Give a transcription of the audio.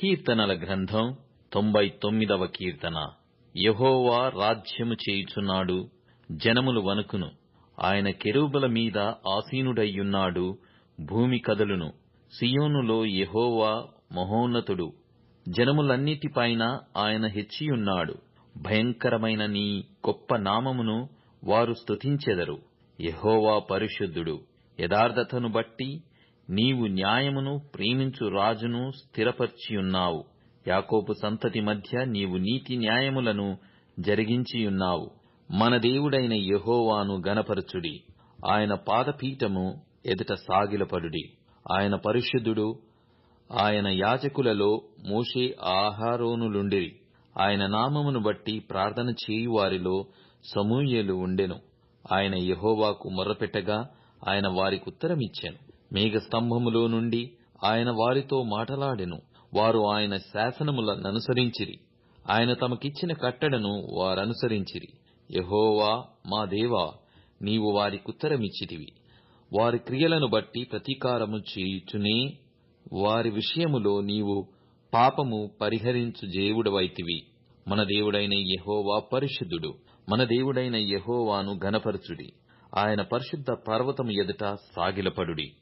కీర్తనల గ్రంథం తొంభై తొమ్మిదవ కీర్తన. యహోవా రాజ్యము చేయుచున్నాడు జనములు వణుకును. ఆయన కెరూబుల మీద ఆసీనుడయ్యున్నాడు భూమి కదలును. సియోనులో యహోవా మహోన్నతుడు. జనములన్నిటిపైన ఆయన హెచ్చియున్నాడు. భయంకరమైన నీ గొప్ప నామమును వారు స్తుతించెదరు. యహోవా పరిశుద్ధుడు. యథార్థతను బట్టి నీవు న్యాయమును ప్రేమించు రాజును స్థిరపర్చియున్నావు యాకోబు సంతతి మధ్య నీవు నీతి న్యాయములను జరిగించియున్నావు. మన దేవుడైన యహోవాను గనపరచుడి ఆయన పాదపీఠము ఎదుట సాగిలపడుడి. ఆయన పరిశుద్ధుడు ఆయన యాజకులలో మోషే ఆహారోనులుండిరి. ఆయన నామమును బట్టి ప్రార్థన చేయువారిలో సమూయేలు ఉండెను. ఆయన యహోవాకు మొర్రపెట్టగా ఆయన వారికుత్తరమిచ్చెను మేఘస్తంభములో నుండి ఆయన వారితో మాటలాడెను. వారు ఆయన శాసనములననుసరించిరి. ఆయన తమకిచ్చిన కట్టడను వారనుసరించిరి. యహోవా మా దేవా నీవు వారికుత్తరమిచ్చితివి వారి క్రియలను బట్టి ప్రతీకారము చేయుచునే వారి విషయములో నీవు పాపము పరిహరించు దేవుడవైతివి. మన దేవుడైన యహోవా పరిశుద్ధుడు. మన దేవుడైన యహోవాను ఘనపరచుడి. ఆయన పరిశుద్ధ పర్వతము ఎదుట సాగిలపడుడి.